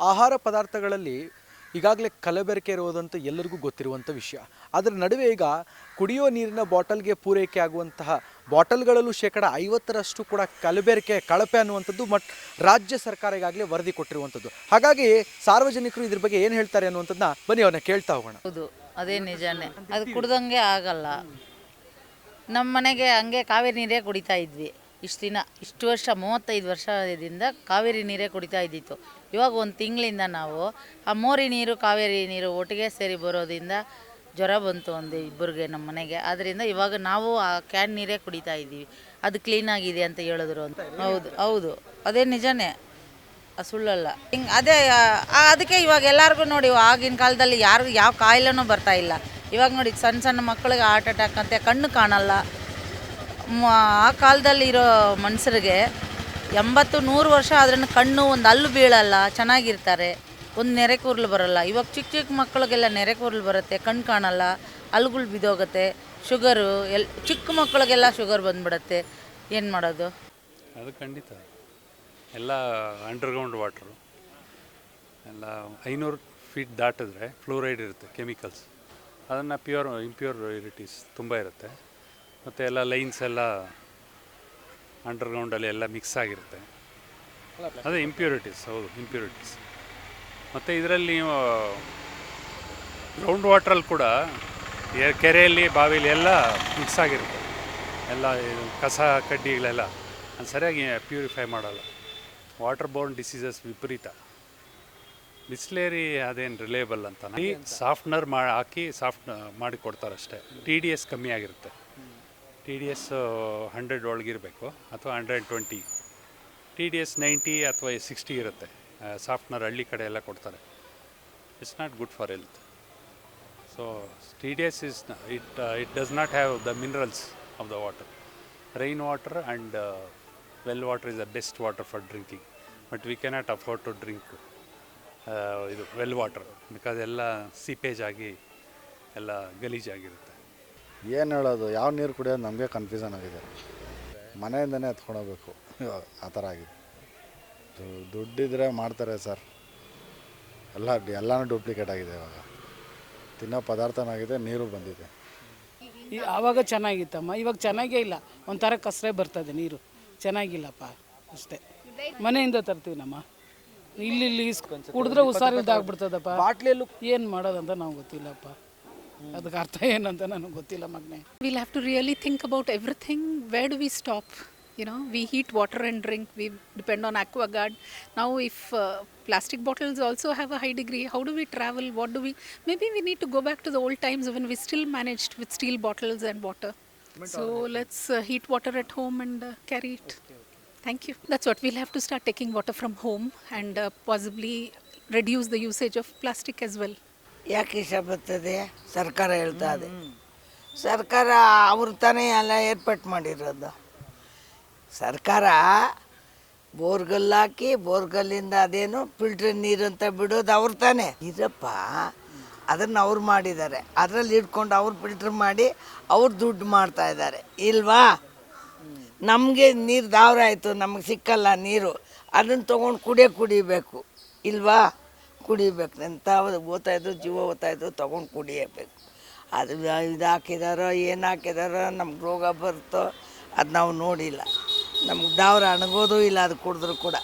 ಆಹಾರ ಪದಾರ್ಥಗಳಲ್ಲಿ ಈಗಾಗಲೇ ಕಲಬೆರಕೆ ಇರುವುದಂತೂ ಎಲ್ಲರಿಗೂ ಗೊತ್ತಿರುವಂಥ ವಿಷಯ. ಅದರ ನಡುವೆ ಈಗ ಕುಡಿಯೋ ನೀರಿನ ಬಾಟಲ್ಗೆ ಪೂರೈಕೆ ಆಗುವಂತಹ ಬಾಟಲ್ಗಳಲ್ಲೂ ಶೇಕಡ ಐವತ್ತರಷ್ಟು ಕೂಡ ಕಲಬೆರಕೆ, ಕಳಪೆ ಅನ್ನುವಂಥದ್ದು ಮಟ್ ರಾಜ್ಯ ಸರ್ಕಾರ ಈಗಾಗಲೇ ವರದಿ ಕೊಟ್ಟಿರುವಂಥದ್ದು. ಹಾಗಾಗಿ ಸಾರ್ವಜನಿಕರು ಇದ್ರ ಬಗ್ಗೆ ಏನು ಹೇಳ್ತಾರೆ ಅನ್ನುವಂಥದ್ದನ್ನ ಬನ್ನಿ ಅವನ್ನ ಕೇಳ್ತಾ ಹೋಗೋಣ. ಹೌದು, ಅದೇ ನಿಜಾನೇ. ಅದು ಕುಡ್ದಂಗೆ ಆಗಲ್ಲ. ನಮ್ಮ ಮನೆಗೆ ಹಂಗೆ ಕಾವೇರಿ ನೀರೇ ಕುಡಿತಾ ಇದ್ವಿ. ಇಷ್ಟು ದಿನ, ಇಷ್ಟು ವರ್ಷ, ಮೂವತ್ತೈದು ವರ್ಷದಿಂದ ಕಾವೇರಿ ನೀರೇ ಕುಡಿತಾ ಇದ್ದಿತ್ತು. ಇವಾಗ ಒಂದು ತಿಂಗಳಿಂದ ನಾವು ಆ ಮೋರಿ ನೀರು, ಕಾವೇರಿ ನೀರು ಒಟ್ಟಿಗೆ ಸೇರಿ ಬರೋದ್ರಿಂದ ಜ್ವರ ಬಂತು ಒಂದು ಇಬ್ಬರಿಗೆ ನಮ್ಮ ಮನೆಗೆ. ಆದ್ದರಿಂದ ಇವಾಗ ನಾವು ಆ ಕ್ಯಾನ್ ನೀರೇ ಕುಡಿತಾ ಇದ್ದೀವಿ. ಅದು ಕ್ಲೀನ್ ಆಗಿದೆ ಅಂತ ಹೇಳಿದ್ರು ಅಂತ. ಹೌದು ಹೌದು. ಅದೇ ನಿಜನೇ. ಸುಳ್ಳಲ್ಲ. ಹಿಂಗೆ ಅದೇ ಅದಕ್ಕೆ ಇವಾಗ ಎಲ್ಲರಿಗೂ ನೋಡಿ, ಆಗಿನ ಕಾಲದಲ್ಲಿ ಯಾರು ಯಾವ ಕಾಯಿಲೆನೂ ಬರ್ತಾ ಇಲ್ಲ. ಇವಾಗ ನೋಡಿ ಸಣ್ಣ ಸಣ್ಣ ಮಕ್ಕಳಿಗೆ ಹಾರ್ಟ್ ಅಟ್ಯಾಕ್ ಅಂತೆ, ಕಣ್ಣು ಕಾಣಲ್ಲ. ಆ ಕಾಲದಲ್ಲಿ ಇರೋ ಮನುಷ್ಯರಿಗೆ ಎಂಬತ್ತು ನೂರು ವರ್ಷ ಆದ್ರೂ ಕಣ್ಣು ಒಂದು ಅಲ್ಲು ಬೀಳಲ್ಲ, ಚೆನ್ನಾಗಿರ್ತಾರೆ. ಒಂದು ನೆರೆ ಕೂರ್ಲು ಬರಲ್ಲ. ಇವಾಗ ಚಿಕ್ಕ ಚಿಕ್ಕ ಮಕ್ಕಳಿಗೆಲ್ಲ ನೆರೆ ಕೂರ್ಲು ಬರುತ್ತೆ, ಕಣ್ಣು ಕಾಣಲ್ಲ ಹಲ್ಗಳು ಬಿದ್ದೋಗುತ್ತೆ ಶುಗರು ಎಲ್ ಚಿಕ್ಕ ಮಕ್ಕಳಿಗೆಲ್ಲ ಶುಗರ್ ಬಂದ್ಬಿಡುತ್ತೆ. ಏನು ಮಾಡೋದು? ಅದು ಖಂಡಿತ. ಎಲ್ಲ ಅಂಡರ್ಗ್ರೌಂಡ್ ವಾಟ್ರು ಎಲ್ಲ ಐನೂರು ಫೀಟ್ ದಾಟಿದ್ರೆ ಫ್ಲೋರೈಡ್ ಇರುತ್ತೆ ಕೆಮಿಕಲ್ಸ್ ಅದನ್ನು ಪ್ಯೂರ್ ಇಂಪ್ಯೂರ್ ಇರಿಟೀಸ್ ತುಂಬ ಇರುತ್ತೆ. ಮತ್ತು ಎಲ್ಲ ಲೈನ್ಸ್ ಎಲ್ಲ ಅಂಡರ್ಗ್ರೌಂಡಲ್ಲಿ ಎಲ್ಲ ಮಿಕ್ಸ್ ಆಗಿರುತ್ತೆ. ಅದೇ ಇಂಪ್ಯೂರಿಟೀಸ್ ಹೌದು ಇಂಪ್ಯೂರಿಟೀಸ್ ಮತ್ತು ಇದರಲ್ಲಿ ನೀವು ಗ್ರೌಂಡ್ ವಾಟ್ರಲ್ಲಿ ಕೂಡ ಕೆರೆಯಲ್ಲಿ, ಬಾವಿಲಿ ಎಲ್ಲ ಮಿಕ್ಸ್ ಆಗಿರುತ್ತೆ. ಎಲ್ಲ ಕಸ, ಕಡ್ಡಿಗಳೆಲ್ಲ. ಅದು ಸರಿಯಾಗಿ ಪ್ಯೂರಿಫೈ ಮಾಡಲ್ಲ. ವಾಟರ್ ಬೋರ್ನ್ ಡಿಸೀಸಸ್ ವಿಪರೀತ. ಬಿಸ್ಲೇರಿ ಅದೇನು ರಿಲೇಬಲ್ ಅಂತ. ಸಾಫ್ಟ್ನರ್ ಮಾ, ಹಾಕಿ ಸಾಫ್ಟ್ ಮಾಡಿ ಕೊಡ್ತಾರಷ್ಟೇ ಟಿ ಡಿ ಎಸ್ ಕಮ್ಮಿ ಆಗಿರುತ್ತೆ. ಟಿ ಡಿ ಎಸ್ ಹಂಡ್ರೆಡ್ ಒಳಗಿರಬೇಕು ಅಥವಾ hundred twenty T D S ninety ಅಥವಾ ಸಿಕ್ಸ್ಟಿ ಇರುತ್ತೆ. ಸಾಫ್ಟ್ನರ್ ಹಳ್ಳಿ ಕಡೆ ಎಲ್ಲ ಕೊಡ್ತಾರೆ. It's not good for health so T D S is it it does not have the minerals of the water rain water and well water is the best water for drinking but we cannot afford to drink ಇದು well water because ಎಲ್ಲ seepage ಆಗಿ, ಎಲ್ಲ ಗಲೀಜಾಗಿರುತ್ತೆ. ಏನು ಹೇಳೋದು? ಯಾವ ನೀರು ಕುಡಿಯೋದು ನಮಗೆ ಕನ್ಫ್ಯೂಷನ್ ಆಗಿದೆ. ಮನೆಯಿಂದನೇ ಎತ್ಕೊಂಡೋಗ್ಬೇಕು ಇವಾಗ ಆ ಥರ ಆಗಿದೆ. ದುಡ್ಡಿದ್ರೆ ಮಾಡ್ತಾರೆ ಸರ್. ಎಲ್ಲ ಎಲ್ಲನೂ ಡೂಪ್ಲಿಕೇಟ್ ಆಗಿದೆ ಇವಾಗ. ತಿನ್ನೋ ಪದಾರ್ಥನಾಗಿದೆ ನೀರು ಬಂದಿದೆ. ಈ ಆವಾಗ ಚೆನ್ನಾಗಿತ್ತಮ್ಮ. ಇವಾಗ ಚೆನ್ನಾಗೇ ಇಲ್ಲ. ಒಂಥರ ಕಸರೆ ಬರ್ತದೆ ನೀರು. ಚೆನ್ನಾಗಿಲ್ಲಪ್ಪ. ಅಷ್ಟೇ. ಮನೆಯಿಂದ ತರ್ತೀವಿ ನಮ್ಮ ಇಲ್ಲಿ ಇಲ್ಲಿ ಕುಡಿದ್ರೆ ಹುಷಾರಿಲ್ದಾಗ್ಬಿಡ್ತದಪ್ಪ ಬಾಟ್ಲಿಯಲ್ಲೂ ಏನು ಮಾಡೋದಂತ ನಾವು ಗೊತ್ತಿಲ್ಲಪ್ಪ. ಅದಕ್ಕೆ ಅರ್ಥ ಏನಂತ ನನಗೆ ಗೊತ್ತಿಲ್ಲ ಮಗನೇ We'll have to really think about everything. Where do we stop? You know, we heat water and drink. We depend on AquaGuard. Now, if uh, plastic bottles also have a high degree, how do we travel? What do we? Maybe we need to go back to the old times when we still managed with steel bottles and water. So let's uh, heat water at home and uh, carry it. Thank you. That's what we'll have to start taking water from home and uh, possibly reduce the usage of plastic as well. ಯಾಕೆ ಇಷ್ಟ ಬರ್ತದೆ ಸರ್ಕಾರ ಹೇಳ್ತಾ ಇದೆ. ಸರ್ಕಾರ ಅವ್ರ ತಾನೇ ಎಲ್ಲ ಏರ್ಪಾಟ್ ಮಾಡಿರೋದು. ಸರ್ಕಾರ ಬೋರ್ಗಲ್ ಹಾಕಿ ಬೋರ್ಗಲ್ಲಿಂದ ಅದೇನು ಫಿಲ್ಟರ್ ನೀರು ಅಂತ ಬಿಡೋದು ಅವ್ರ ತಾನೇ. ಇರಪ್ಪ ಅದನ್ನು ಅವ್ರು ಮಾಡಿದ್ದಾರೆ. ಅದರಲ್ಲಿ ಇಟ್ಕೊಂಡು ಅವ್ರು ಫಿಲ್ಟರ್ ಮಾಡಿ ಅವ್ರು ದುಡ್ಡು ಮಾಡ್ತಾ ಇದ್ದಾರೆ. ಇಲ್ವಾ? ನಮಗೆ ನೀರು ದಾವ್ರ ಆಯಿತು ನಮಗೆ ಸಿಕ್ಕಲ್ಲ ನೀರು. ಅದನ್ನು ತೊಗೊಂಡು ಕುಡಿಯೋ ಕುಡಿಬೇಕು. ಇಲ್ವಾ? ಕುಡಿಬೇಕು. ಎಂಥ ಓದ್ತಾಯಿದ್ರು ಜೀವ ಓದ್ತಾಯಿದ್ರು ತೊಗೊಂಡು ಕುಡಿಯಬೇಕು. ಅದು ಇದು ಹಾಕಿದಾರೋ, ಏನು ಹಾಕಿದಾರೋ, ನಮ್ಗೆ ರೋಗ ಬರುತ್ತೋ ಅದು ನಾವು ನೋಡಿಲ್ಲ. ನಮ್ಗೆ ದಾವ್ರ ಅಣಗೋದು ಇಲ್ಲ ಅದು ಕುಡಿದ್ರು ಕೂಡ.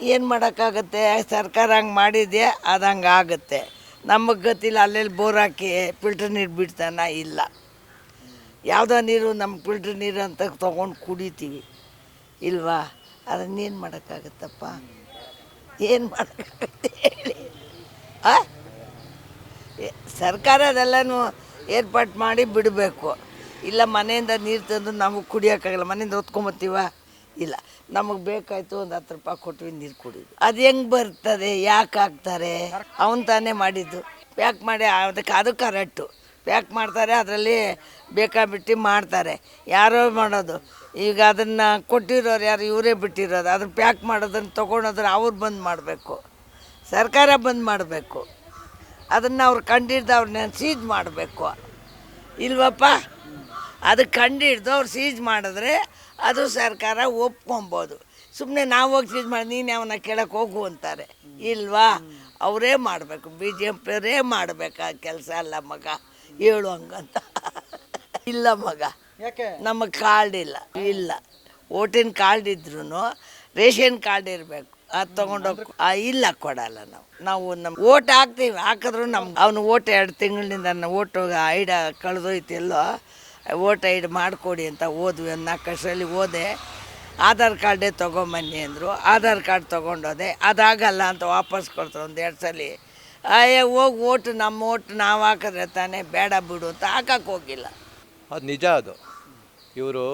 ಏನು ಮಾಡೋಕ್ಕಾಗತ್ತೆ? ಸರ್ಕಾರ ಹಂಗೆ ಮಾಡಿದೆ ಅದು ಹಂಗೆ ಆಗುತ್ತೆ. ನಮಗೆ ಗೊತ್ತಿಲ್ಲ, ಅಲ್ಲೆಲ್ಲಿ ಬೋರ್ ಹಾಕಿ ಫಿಲ್ಟರ್ ನೀರು ಬಿಡ್ತಾನ? ಇಲ್ಲ. ಯಾವುದೋ ನೀರು ನಮ್ಮ ಫಿಲ್ಟರ್ ನೀರು ಅಂತ ತೊಗೊಂಡು ಕುಡಿತೀವಿ. ಇಲ್ವಾ? ಅದನ್ನೇನು ಮಾಡೋಕ್ಕಾಗತ್ತಪ್ಪ? ಏನು ಮಾಡಿ ಹೇಳಿ? ಆ? ಸರ್ಕಾರ ಅದೆಲ್ಲನೂ ಏರ್ಪಾಟ್ ಮಾಡಿ ಬಿಡಬೇಕು. ಇಲ್ಲ ಮನೆಯಿಂದ ನೀರು ತಂದು ನಮಗೆ ಕುಡಿಯೋಕ್ಕಾಗಲ್ಲ, ಮನೆಯಿಂದ ಹೊತ್ಕೊಂಬತ್ತೀವ? ಇಲ್ಲ, ನಮಗೆ ಬೇಕಾಯಿತು ಒಂದು ಹತ್ತು ರೂಪಾಯಿ ಕೊಟ್ವಿ, ನೀರು ಕುಡಿದು. ಅದು ಹೆಂಗೆ ಬರ್ತದೆ, ಯಾಕೆ ಹಾಕ್ತಾರೆ? ಅವನು ತಾನೇ ಮಾಡಿದ್ದು. ಪ್ಯಾಕ್ ಮಾಡಿ, ಅದಕ್ಕೆ ಅದು ಕರೆಕ್ಟು ಪ್ಯಾಕ್ ಮಾಡ್ತಾರೆ, ಅದರಲ್ಲಿ ಬೇಕಾಬಿಟ್ಟು ಮಾಡ್ತಾರೆ. ಯಾರೋ ಮಾಡೋದು. ಈಗ ಅದನ್ನು ಕೊಟ್ಟಿರೋರು ಯಾರು, ಇವರೇ ಬಿಟ್ಟಿರೋದು. ಅದನ್ನು ಪ್ಯಾಕ್ ಮಾಡೋದನ್ನು ತೊಗೊಳೋದ್ರೆ ಅವ್ರು ಬಂದ್ ಮಾಡಬೇಕು. ಸರ್ಕಾರ ಬಂದ್ ಮಾಡಬೇಕು. ಅದನ್ನು ಅವ್ರು ಕಂಡಿಡ್ದು ಅವ್ರನ್ನ ಸೀಜ್ ಮಾಡಬೇಕು. ಇಲ್ವಪ್ಪ? ಅದು ಕಂಡಿಡ್ದು ಅವ್ರು ಸೀಜ್ ಮಾಡಿದ್ರೆ ಅದು ಸರ್ಕಾರ ಒಪ್ಕೊಬೋದು. ಸುಮ್ಮನೆ ನಾವು ಹೋಗಿ ಸೀಜ್ ಮಾಡಿ, ನೀನು ಅವನ್ನ ಕೇಳಕ್ಕೆ ಹೋಗು ಅಂತಾರೆ. ಇಲ್ವಾ? ಅವರೇ ಮಾಡಬೇಕು. ಬಿ ಜೆ ಪಿಯವರೇ ಮಾಡಬೇಕು ಆ ಕೆಲಸ. ಅಲ್ಲ ಮಗ, ಹೇಳು ಹಂಗಂತ. ಇಲ್ಲ ಮಗ. ಯಾಕೆ? ನಮಗೆ ಕಾರ್ಡ್ ಇಲ್ಲ ಇಲ್ಲ. ಓಟಿನ ಕಾರ್ಡ್ ಇದ್ರೂ ರೇಷನ್ ಕಾರ್ಡ್ ಇರಬೇಕು. ಅದು ತೊಗೊಂಡೋಗಿ ಇಲ್ಲ ಕೊಡಲ್ಲ ನಾವು. ನಾವು ನಮ್ಮ ಓಟ್ ಹಾಕ್ತೀವಿ. ಹಾಕಿದ್ರು ನಮ್ಗೆ ಅವನು ಓಟ್ ಎರಡು ತಿಂಗಳಿಂದ ನನ್ನ ಓಟ್ ಐಡ ಕಳೆದೋಯ್ತಿಲ್ಲೋ ಓಟ್ ಐಡ್ ಮಾಡಿಕೊಡಿ ಅಂತ ಓದ್ವಿ ಒಂದು ನಾಲ್ಕು ವರ್ಷದಲ್ಲಿ ಓದೆ ಆಧಾರ್ ಕಾರ್ಡೇ ತೊಗೊಂಬನ್ನಿ ಅಂದರು. ಆಧಾರ್ ಕಾರ್ಡ್ ತೊಗೊಂಡೋದೆ. ಅದಾಗಲ್ಲ ಅಂತ ವಾಪಸ್ ಕೊಡ್ತಾರೆ ಒಂದು ಎರಡು ಸಲ. ಅಯ್ಯ ಹೋಗಿ ಓಟ್ ನಮ್ಮ ಓಟ್ ನಾವು ಹಾಕಿದ್ರೆ ತಾನೇ ಬೇಡ ಬಿಡು ಅಂತ ಹಾಕಕ್ಕೆ ಹೋಗಿಲ್ಲ. ಅದು ನಿಜ ಅದು. ಇವರು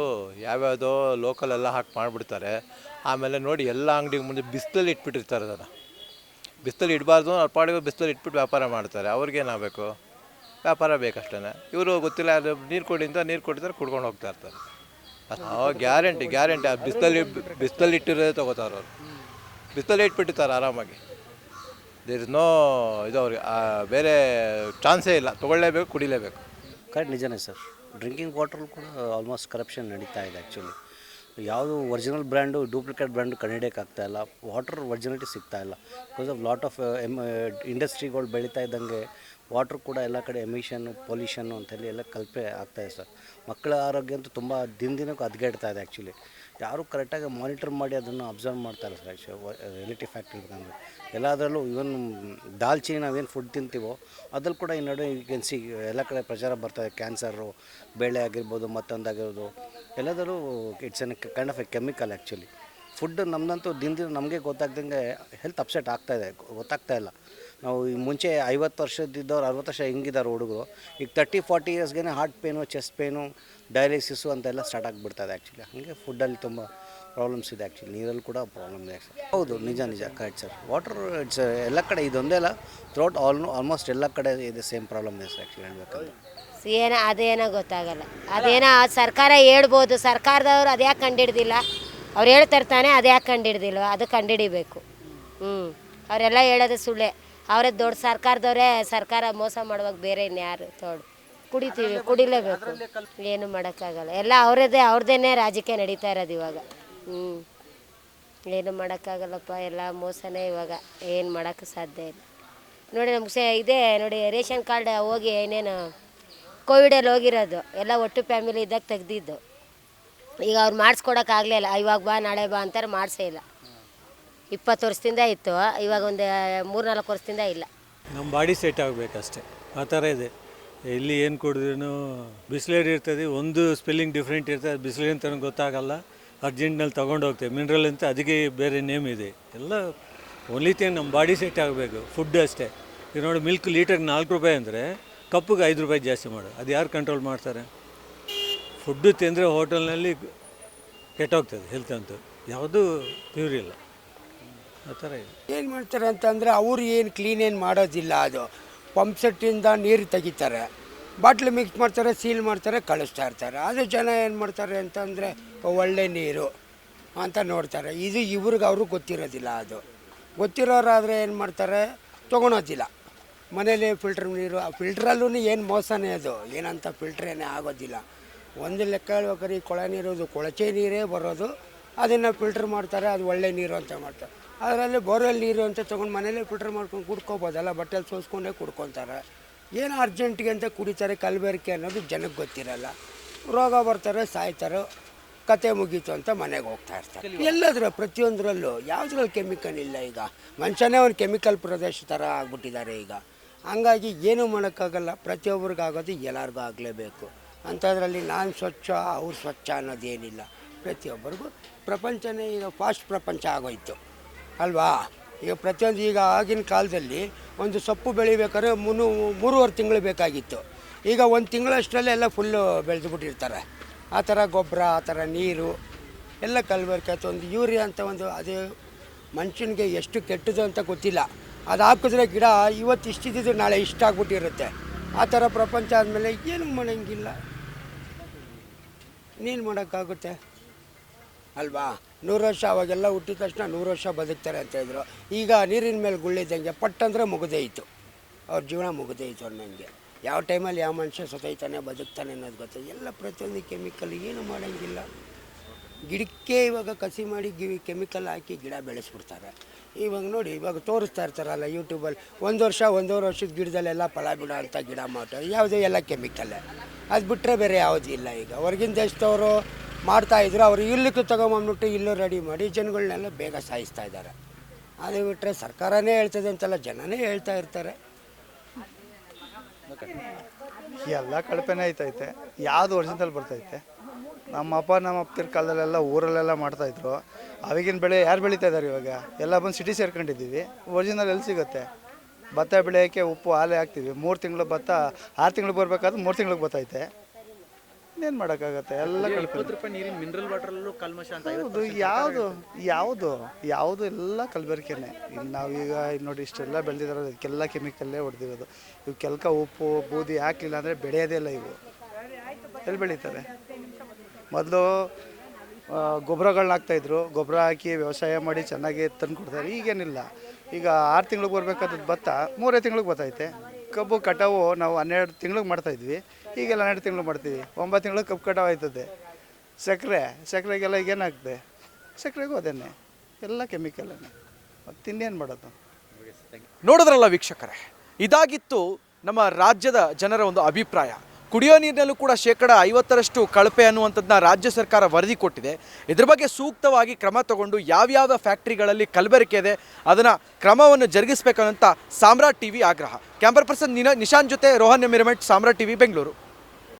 ಯಾವ್ಯಾವುದೋ ಲೋಕಲೆಲ್ಲ ಹಾಕಿ ಮಾಡಿಬಿಡ್ತಾರೆ. ಆಮೇಲೆ ನೋಡಿ ಎಲ್ಲ ಅಂಗಡಿಗೆ ಮುಂದೆ ಬಿಸಿಲಲ್ಲಿ ಇಟ್ಬಿಟ್ಟಿರ್ತಾರೆ ಅದನ್ನು. ಬಿಸಿಲಲ್ಲಿ ಇಡಬಾರ್ದು, ಅವ್ರ ಪಾಡಿಗೆ ಬಿಸಿಲಲ್ಲಿ ಇಟ್ಬಿಟ್ಟು ವ್ಯಾಪಾರ ಮಾಡ್ತಾರೆ. ಅವ್ರಿಗೇನಾಗಬೇಕು ವ್ಯಾಪಾರ ಬೇಕಷ್ಟೇ ಇವರು ಗೊತ್ತಿಲ್ಲ, ಅದು ನೀರು ಕೊಡಿ ಅಂತ ನೀರು ಕೊಟ್ಟಿದ್ದಾರೆ ಕುಡ್ಕೊಂಡು ಹೋಗ್ತಾ ಇರ್ತಾರೆ. Guarantee guarantee. ಆ ಬಿಸಿಲಲ್ಲಿ ಬಿಸಿಲಲ್ಲಿ ಇಟ್ಟಿರೋದೇ ತೊಗೋತಾರೆ ಅವರು. ಬಿಸಿಲಲ್ಲಿ ಇಟ್ಬಿಟ್ಟಿರ್ತಾರೆ ಆರಾಮಾಗಿ. ದೇರ್ ಇಸ್ ನೋ ಇದು ಅವ್ರಿಗೆ ಬೇರೆ ಚಾನ್ಸೇ ಇಲ್ಲ. ತೊಗೊಳ್ಳೇಬೇಕು, ಕುಡಿಲೇಬೇಕು. ಕರೆಕ್ಟ್ ನಿಜನೇ ಸರ್. ಡ್ರಿಂಕಿಂಗ್ ವಾಟರ್ ಕೂಡ ಆಲ್ಮೋಸ್ಟ್ ಕರಪ್ಷನ್ ನಡೀತಾ ಇದೆ ಆ್ಯಕ್ಚುಲಿ ಯಾವುದು ಒರಿಜಿನಲ್ ಬ್ರ್ಯಾಂಡು ಡೂಪ್ಲಿಕೇಟ್ ಬ್ರ್ಯಾಂಡು ಕಂಡುಹಿಡಿಯೋಕ್ಕಾಗ್ತಾ ಇಲ್ಲ. ವಾಟರ್ ಒರಿಜಿನಲಿಟಿ ಸಿಗ್ತಾ ಇಲ್ಲ. Because of lot of um ಇಂಡಸ್ಟ್ರಿಗಳು ಬೆಳೀತಾ ಇದ್ದಂಗೆ ವಾಟ್ರ್ ಕೂಡ ಎಲ್ಲ ಕಡೆ ಎಮಿಷನ್ನು ಪೊಲ್ಯೂಷನ್ನು ಅಂತೇಳಿ ಎಲ್ಲ ಕಲ್ಪೆ ಆಗ್ತಾಯಿದೆ ಸರ್. ಮಕ್ಕಳ ಆರೋಗ್ಯ ಅಂತೂ ತುಂಬ ದಿನ ದಿನಕ್ಕೂ ಹದಗೆಡ್ತಾ ಇದೆ ಆ್ಯಕ್ಚುಲಿ ಯಾರೂ ಕರೆಕ್ಟಾಗಿ ಮಾನಿಟರ್ ಮಾಡಿ ಅದನ್ನು ಅಬ್ಸರ್ವ್ ಮಾಡ್ತಾರೆ ಸರ್ ರಿಲೇಟಿವ್ ಫ್ಯಾಕ್ಟ್ ಇರ್ಬೇಕಂದ್ರೆ ಎಲ್ಲದರಲ್ಲೂ ಇವನ್ ದಾಲ್ಚಿನ್ನಿ ನಾವೇನು ಫುಡ್ ತಿಂತೀವೋ, ಅದ್ರಲ್ಲಿ ಕೂಡ ಈ ನಡುವೆ ಯು ಕ್ಯಾನ್ ಸಿ ಎಲ್ಲ ಕಡೆ ಪ್ರಚಾರ ಬರ್ತದೆ ಕ್ಯಾನ್ಸರು ಬೇಳೆ ಆಗಿರ್ಬೋದು ಮತ್ತೊಂದಾಗಿರ್ಬೋದು ಎಲ್ಲದರಲ್ಲೂ it's an kind of a chemical actually food ನಮ್ದಂತೂ ದಿನ ದಿನ ನಮಗೆ ಗೊತ್ತಾಗ್ದಂಗೆ ಹೆಲ್ತ್ ಅಪ್ಸೆಟ್ ಆಗ್ತಾಯಿದೆ ಗೊತ್ತಾಗ್ತಾ ಇಲ್ಲ. ನಾವು ಈ ಮುಂಚೆ ಐವತ್ತು ವರ್ಷದಿದ್ದವ್ರು ಅರವತ್ತು ವರ್ಷ ಹೆಂಗಿದ್ದಾರೆ ಹುಡುಗರು. ಈಗ thirty forty ಇಯರ್ಸ್ಗೆ heart pain chest pain dialysis ಅಂತೆಲ್ಲ ಸ್ಟಾರ್ಟ್ ಆಗಿಬಿಡ್ತದೆ ಆ್ಯಕ್ಚುಲಿ ಹಾಗೆ ಫುಡ್ಡಲ್ಲಿ ತುಂಬ ಪ್ರಾಬ್ಲಮ್ಸ್ ಇದೆ ಆ್ಯಕ್ಚುಲಿ ನೀರಲ್ಲಿ ಕೂಡ ಪ್ರಾಬ್ಲಮ್ ಇದೆ ಹೌದು, ನಿಜ ನಿಜ ಕರೆಕ್ಟ್ ಸರ್ ವಾಟರ್ ಇಟ್ಸ್ ಎಲ್ಲ ಕಡೆ ಇದೊಂದೇ ಅಲ್ಲ ಥ್ರೋಟ್ ಆಲ್ ಆಲ್ಮೋಸ್ಟ್ ಎಲ್ಲ ಕಡೆ ಇದೆ ಸೇಮ್ ಪ್ರಾಬ್ಲಮ್ ಇದೆ ಸರ್ ಆ್ಯಕ್ಚುಲಿ ಹೇಳ್ಬೇಕಂದ್ರೆ. ಏನೋ, ಅದೇನೋ ಗೊತ್ತಾಗಲ್ಲ. ಅದೇನೋ ಸರ್ಕಾರ ಹೇಳ್ಬೋದು, ಸರ್ಕಾರದವ್ರು ಅದ್ಯಾಕೆ ಕಂಡಿಡ್ದಿಲ್ಲ? ಅವ್ರು ಹೇಳ್ತಿರ್ತಾನೆ ತಾನೇ ಅದ್ಯಾಕೆ ಕಂಡಿಡ್ದಿಲ್ವ? ಅದು ಕಂಡಿಡಿಬೇಕು. ಹ್ಞೂ ಅವರೆಲ್ಲ ಹೇಳೋದು ಸುಳ್ಳೆ. ಅವರೇ ದೊಡ್ಡ ಸರ್ಕಾರದವರೇ ಸರ್ಕಾರ ಮೋಸ ಮಾಡುವಾಗ ಬೇರೆ ಇನ್ಯಾರು ತೋಡು ಕುಡಿತೀವಿ, ಕುಡಿಲೇಬೇಕು. ಏನು ಮಾಡೋಕ್ಕಾಗಲ್ಲ. ಎಲ್ಲ ಅವರದೇ ಅವ್ರದ್ದೇ ರಾಜಕೀಯ ನಡೀತಾ ಇರೋದು ಇವಾಗ. ಹ್ಞೂ ಏನು ಮಾಡೋಕ್ಕಾಗಲ್ಲಪ್ಪ, ಎಲ್ಲ ಮೋಸನೇ ಇವಾಗ. ಏನು ಮಾಡೋಕ್ಕೆ ಸಾಧ್ಯ ಇಲ್ಲ. ನೋಡಿ, ನಮ್ಗೆ ಸೇ, ಇದೆ, ನೋಡಿ, ರೇಷನ್ ಕಾರ್ಡ್ ಹೋಗಿ ಏನೇನು, ಕೋವಿಡಲ್ಲಿ ಹೋಗಿರೋದು. ಎಲ್ಲ ಒಟ್ಟು ಫ್ಯಾಮಿಲಿ ಇದ್ದಾಗ ತೆಗ್ದಿದ್ದು. ಈಗ ಅವ್ರು ಮಾಡಿಸ್ಕೊಡೋಕ್ಕಾಗಲೇ ಇಲ್ಲ. ಇವಾಗ ಬಾ, ನಾಳೆ ಬಾ ಅಂತಾರೆ, ಮಾಡಿಸೇ ಇಲ್ಲ. ಇಪ್ಪತ್ತು ವರ್ಷದಿಂದ ಇತ್ತು. ಇವಾಗ ಒಂದು ಮೂರ್ನಾಲ್ಕು ವರ್ಷದಿಂದ ಇಲ್ಲ. ನಮ್ಮ ಬಾಡಿ ಸೆಟ್ ಆಗಬೇಕಷ್ಟೆ ಆ ಥರ ಇದೆ. ಎಲ್ಲಿ ಏನು ಕುಡಿದ್ರೂ ಬಿಸ್ಲೇರಿ ಇರ್ತದೆ, ಒಂದು ಸ್ಪೆಲ್ಲಿಂಗ್ ಡಿಫ್ರೆಂಟ್ ಇರ್ತದೆ ಬಿಸ್ಲೇರಿ ಅಂತ ಗೊತ್ತಾಗಲ್ಲ. ಅರ್ಜೆಂಟ್ನಲ್ಲಿ ತೊಗೊಂಡು ಹೋಗ್ತೇವೆ. ಮಿನರಲ್ ಅಂತ ಅದಕ್ಕೆ ಬೇರೆ ನೇಮ್ ಇದೆ. ಎಲ್ಲ ಓನ್ಲಿ ಥಿಂಗ್ ನಮ್ಮ ಬಾಡಿ ಸೆಟ್ ಆಗಬೇಕು. ಫುಡ್ ಅಷ್ಟೇ. ಈಗ ನೋಡಿ ಮಿಲ್ಕ್ ಲೀಟರ್ಗೆ ನಾಲ್ಕು ರೂಪಾಯಿ ಅಂದರೆ ಕಪ್ಪಿಗೆ ಐದು ರೂಪಾಯಿ ಜಾಸ್ತಿ ಮಾಡು. ಅದು ಯಾರು ಕಂಟ್ರೋಲ್ ಮಾಡ್ತಾರೆ? ಫುಡ್ಡು ತಿಂದರೆ ಹೋಟೆಲ್ನಲ್ಲಿ ಕೆಟ್ಟೋಗ್ತದೆ ಹೆಲ್ತ್ ಅಂತೂ. ಯಾವುದೂ ಪ್ಯೂರ್ ಇಲ್ಲ. ಆ ಥರ ಇದೆ. ಏನು ಮಾಡ್ತಾರೆ ಅಂತಂದರೆ, ಅವರು ಏನು ಕ್ಲೀನ್ ಏನು ಮಾಡೋದಿಲ್ಲ ಅದು. ಪಂಪ್ ಸೆಟ್ಟಿಂದ ನೀರು ತೆಗಿತಾರೆ. ಬಾಟ್ಲು ಮಿಕ್ಸ್ ಮಾಡ್ತಾರೆ ಸೀಲ್ ಮಾಡ್ತಾರೆ, ಕಳಿಸ್ತಾ ಇರ್ತಾರೆ. ಅದು ಜನ ಏನು ಮಾಡ್ತಾರೆ ಅಂತಂದರೆ ಒಳ್ಳೆ ನೀರು ಅಂತ ನೋಡ್ತಾರೆ. ಇದು ಇವ್ರಿಗೆ ಅವರು ಗೊತ್ತಿರೋದಿಲ್ಲ ಅದು. ಗೊತ್ತಿರೋರಾದರೆ ಏನು ಮಾಡ್ತಾರೆ, ತೊಗೊಳೋದಿಲ್ಲ. ಮನೇಲಿ ಫಿಲ್ಟ್ರ್ ನೀರು ಆ ಫಿಲ್ಟ್ರಲ್ಲೂ ಏನು ಮೋಸನೇ ಅದು. ಏನಂತ ಫಿಲ್ಟ್ರೇನೇ ಆಗೋದಿಲ್ಲ. ಒಂದು ಲೆಕ್ಕ ಹೇಳ್ಬೇಕಾದ್ರೆ ಈ ಕೊಳೆ ನೀರು ಅದು ಕೊಳಚೆ ನೀರೇ ಬರೋದು. ಅದನ್ನು ಫಿಲ್ಟ್ರ್ ಮಾಡ್ತಾರೆ, ಅದು ಒಳ್ಳೆ ನೀರು ಅಂತ ಮಾಡ್ತಾರೆ. ಅದರಲ್ಲಿ ಬೋರ್ವೆಲ್ ನೀರು ಅಂತ ತೊಗೊಂಡು ಮನೇಲೇ ಫಿಲ್ಟ್ರ್ ಮಾಡ್ಕೊಂಡು ಕುಡ್ಕೋಬೋದಲ್ಲ, ಬಟ್ಟೆಲಿ ಸೋಸ್ಕೊಂಡೇ ಕುಡ್ಕೊತಾರೆ. ಏನು ಅರ್ಜೆಂಟಿಗೆ ಅಂತ ಕುಡಿತಾರೆ ಕಲಬೆರಕೆ ಅನ್ನೋದು ಜನಕ್ಕೆ ಗೊತ್ತಿರಲ್ಲ. ರೋಗ ಬರ್ತಾರೆ, ಸಾಯ್ತಾರೆ, ಕತೆ ಮುಗೀತು ಅಂತ ಮನೆಗೆ ಹೋಗ್ತಾ ಇರ್ತಾರೆ. ಎಲ್ಲದರ, ಪ್ರತಿಯೊಂದರಲ್ಲೂ, ಯಾವುದ್ರಲ್ಲಿ ಕೆಮಿಕಲ್ ಇಲ್ಲ ಈಗ. ಮನುಷ್ಯನೇ ಒಂದು ಕೆಮಿಕಲ್ ಪ್ರದೇಶ ಥರ ಆಗ್ಬಿಟ್ಟಿದ್ದಾರೆ ಈಗ. ಹಂಗಾಗಿ ಏನೂ ಮಾಡೋಕ್ಕಾಗಲ್ಲ ಪ್ರತಿಯೊಬ್ಬರಿಗಾಗೋದು ಎಲ್ಲರಿಗೂ ಆಗಲೇಬೇಕು. ಅಂಥದ್ರಲ್ಲಿ ನಾನು ಸ್ವಚ್ಛ, ಅವ್ರು ಸ್ವಚ್ಛ ಅನ್ನೋದೇನಿಲ್ಲ. ಪ್ರತಿಯೊಬ್ಬರಿಗೂ ಪ್ರಪಂಚನೇ ಈಗ ಫಾಸ್ಟ್ ಪ್ರಪಂಚ ಆಗೋಯ್ತು. ಅಲ್ವಾ? ಈಗ ಪ್ರತಿಯೊಂದು ಈಗ ಆಗಿನ ಕಾಲದಲ್ಲಿ ಒಂದು ಸೊಪ್ಪು ಬೆಳಿಬೇಕಾದ್ರೆ ಮುನ್ನೂ ಮೂರುವರೆ ತಿಂಗಳು ಬೇಕಾಗಿತ್ತು. ಈಗ ಒಂದು ತಿಂಗಳಷ್ಟರಲ್ಲೇ ಎಲ್ಲ ಫುಲ್ಲು ಬೆಳೆದುಬಿಟ್ಟಿರ್ತಾರೆ. ಆ ಥರ ಗೊಬ್ಬರ, ಆ ಥರ ನೀರು, ಎಲ್ಲ ಕಲ್ಬರ್ಕಾಯ್ತು ಒಂದು ಯೂರಿಯಾ ಅಂತ ಒಂದು ಅದು ಮನುಷ್ಯನಿಗೆ ಎಷ್ಟು ಕೆಟ್ಟದು ಅಂತ ಗೊತ್ತಿಲ್ಲ. ಅದು ಹಾಕಿದ್ರೆ ಗಿಡ ಇವತ್ತು ಇಷ್ಟಿದ್ದು ನಾಳೆ ಇಷ್ಟ ಆಗ್ಬಿಟ್ಟಿರುತ್ತೆ. ಆ ಥರ ಪ್ರಪಂಚ ಆದಮೇಲೆ ಏನು ಮಾಡೋಂಗಿಲ್ಲ. ನೀನು ಮಾಡೋಕ್ಕಾಗುತ್ತೆ? ಅಲ್ವಾ? ನೂರು ವರ್ಷ ಅವಾಗೆಲ್ಲ ಹುಟ್ಟಿದ ತಕ್ಷಣ ನೂರು ವರ್ಷ ಬದುಕ್ತಾರೆ ಅಂತ ಹೇಳಿದ್ರು. ಈಗ ನೀರಿನ ಮೇಲೆ ಗುಳ್ಳಿದ್ದಂಗೆ ಪಟ್ಟಂದ್ರೆ ಅಂದರೆ ಮುಗಿದೇ ಇತ್ತು. ಅವ್ರ ಜೀವನ ಮುಗಿದೇ ಇತ್ತು ಅನ್ನಂಗೆ ಯಾವ ಟೈಮಲ್ಲಿ ಯಾವ ಮನುಷ್ಯ ಸತೈತಾನೆ ಬದುಕ್ತಾನೆ ಅನ್ನೋದು ಗೊತ್ತಿಲ್ಲ. ಎಲ್ಲ ಪ್ರತಿಯೊಂದು ಕೆಮಿಕಲ್ ಏನು ಮಾಡೋಂಗಿಲ್ಲ. ಗಿಡಕ್ಕೆ ಇವಾಗ ಕಸಿ ಮಾಡಿ ಗಿ ಕೆಮಿಕಲ್ ಹಾಕಿ ಗಿಡ ಬೆಳೆಸ್ಬಿಡ್ತಾರೆ. ಇವಾಗ ನೋಡಿ, ಇವಾಗ ತೋರಿಸ್ತಾ ಇರ್ತಾರಲ್ಲ ಯೂಟ್ಯೂಬಲ್ಲಿ ಒಂದು ವರ್ಷ ಒಂದೂವರೆ ವರ್ಷದ ಗಿಡದಲ್ಲೆಲ್ಲ ಫಲ ಬಿಡೋ ಅಂಥ ಗಿಡ ಮಾಡ್ತಾರೆ ಯಾವುದೇ ಎಲ್ಲ ಕೆಮಿಕಲ್ಲೇ ಅದು ಬಿಟ್ಟರೆ ಬೇರೆ ಯಾವುದೂ ಇಲ್ಲ ಈಗ. ಹೊರಗಿನ ದೇಶದವರು ಮಾಡ್ತಾಯಿದ್ರು ಅವರು ಇಲ್ಲಿಗೂ ತಗೊಂಬಂದ್ಬಿಟ್ಟು ಇಲ್ಲೂ ರೆಡಿ ಮಾಡಿ ಜನಗಳನ್ನೆಲ್ಲ ಬೇಗ ಸಾಯಿಸ್ತಾ ಇದ್ದಾರೆ. ಅದು ಬಿಟ್ಟರೆ ಸರ್ಕಾರನೇ ಹೇಳ್ತದೆ ಅಂತೆಲ್ಲ, ಜನನೇ ಹೇಳ್ತಾ ಇರ್ತಾರೆ. ಎಲ್ಲ ಕಳಪೆನೇ ಐತೈತೆ. ಯಾವುದು ವರ್ಷದಲ್ಲಿ ಬರ್ತೈತೆ? ನಮ್ಮ ಅಪ್ಪ ನಮ್ಮ ಅಪ್ಪರ ಕಾಲದಲ್ಲೆಲ್ಲ ಊರಲ್ಲೆಲ್ಲ ಮಾಡ್ತಾಯಿದ್ರು ಅವಾಗಿನ ಬೆಳೆ ಯಾರು ಬೆಳೀತಾ ಇದ್ದಾರೆ ಇವಾಗ? ಎಲ್ಲ ಬಂದು ಸಿಟಿ ಸೇರ್ಕೊಂಡಿದ್ದೀವಿ. ಒರಿಜಿನಲ್ ಎಲ್ಲಿ ಸಿಗುತ್ತೆ? ಭತ್ತ ಬೆಳೆಯೋಕ್ಕೆ ಉಪ್ಪು ಹಾಲೆ ಹಾಕ್ತೀವಿ. ಮೂರು ತಿಂಗಳು ಭತ್ತ ಆರು ತಿಂಗಳು ಬರಬೇಕಾದ್ರೆ ಮೂರು ತಿಂಗಳಿಗೆ ಬರ್ತೈತೆ ಇನ್ನೇನು ಮಾಡೋಕ್ಕಾಗತ್ತೆ? ಎಲ್ಲ ಹೌದು ಯಾವುದು ಯಾವುದು ಯಾವುದು ಎಲ್ಲ ಕಲಬೆರಕೆನೆ ಇನ್ನು ನಾವೀಗ ನೋಡಿ ಇಷ್ಟೆಲ್ಲ ಬೆಳೆದಿದ್ದಾರೆ ಅದಕ್ಕೆಲ್ಲ ಕೆಮಿಕಲ್ಲೇ ಹೊಡೆದಿರೋದು. ಕೆಲಕ ಉಪ್ಪು ಬೂದಿ ಹಾಕಲಿಲ್ಲ ಅಂದರೆ ಬೆಳೆಯೋದೇ ಇಲ್ಲ ಇವು. ಎಲ್ಲಿ ಬೆಳೀತಾರೆ? ಮೊದಲು ಗೊಬ್ಬರಗಳನ್ನ ಹಾಕ್ತಾಯಿದ್ರು ಗೊಬ್ಬರ ಹಾಕಿ ವ್ಯವಸಾಯ ಮಾಡಿ ಚೆನ್ನಾಗಿ ತಂದು ಕೊಡ್ತಾರೆ. ಈಗೇನಿಲ್ಲ. ಈಗ ಆರು ತಿಂಗ್ಳಿಗೆ ಬರಬೇಕಾದದ್ದು ಭತ್ತ, ಮೂರೇ ತಿಂಗ್ಳಿಗೆ ಬರ್ತೈತೆ. ಕಬ್ಬು ಕಟಾವು ನಾವು ಹನ್ನೆರಡು ತಿಂಗಳಿಗೆ ಮಾಡ್ತಾಯಿದ್ವಿ ಈಗೆಲ್ಲ ಹನ್ನೆರಡು ತಿಂಗಳು ಮಾಡ್ತೀವಿ. ಒಂಬತ್ತು ತಿಂಗಳಿಗೆ ಕಬ್ಬು ಕಟಾವು ಆಯ್ತದೆ. ಸಕ್ಕರೆ, ಸಕ್ಕರೆಗೆಲ್ಲ ಈಗ ಏನಾಗ್ತದೆ ಸಕ್ಕರೆಗೂ ಅದೇನೆ ಎಲ್ಲ ಕೆಮಿಕಲ್ಲೇ ಮತ್ತಿನ್ನೇನು ಮಾಡೋದು? ನೋಡಿದ್ರಲ್ಲ ವೀಕ್ಷಕರೇ, ಇದಾಗಿತ್ತು ನಮ್ಮ ರಾಜ್ಯದ ಜನರ ಒಂದು ಅಭಿಪ್ರಾಯ. ಕುಡಿಯೋ ನೀರಿನಲ್ಲೂ ಕೂಡ ಶೇಕಡ ಐವತ್ತರಷ್ಟು ಕಳಪೆ ಅನ್ನುವಂಥದ್ದನ್ನ ರಾಜ್ಯ ಸರ್ಕಾರ ವರದಿ ಕೊಟ್ಟಿದೆ. ಇದ್ರ ಬಗ್ಗೆ ಸೂಕ್ತವಾಗಿ ಕ್ರಮ ತಗೊಂಡು ಯಾವ್ಯಾವ ಫ್ಯಾಕ್ಟ್ರಿಗಳಲ್ಲಿ ಕಲಬೆರಕೆ ಇದೆ, ಅದನ್ನು ಕ್ರಮವನ್ನು ಜರುಗಿಸಬೇಕನ್ನಂತ ಸಾಮ್ರಾಟ್ ಟಿವಿ ಆಗ್ರಹ. ಕ್ಯಾಮ್ರಾ ಪರ್ಸನ್ ನಿಶಾನ್ ಜೊತೆ ರೋಹನ್ ಎಮಿರಮೆಂಟ್ ಸಾಮ್ರಾಟ್ ಟಿವಿ, ಬೆಂಗಳೂರು.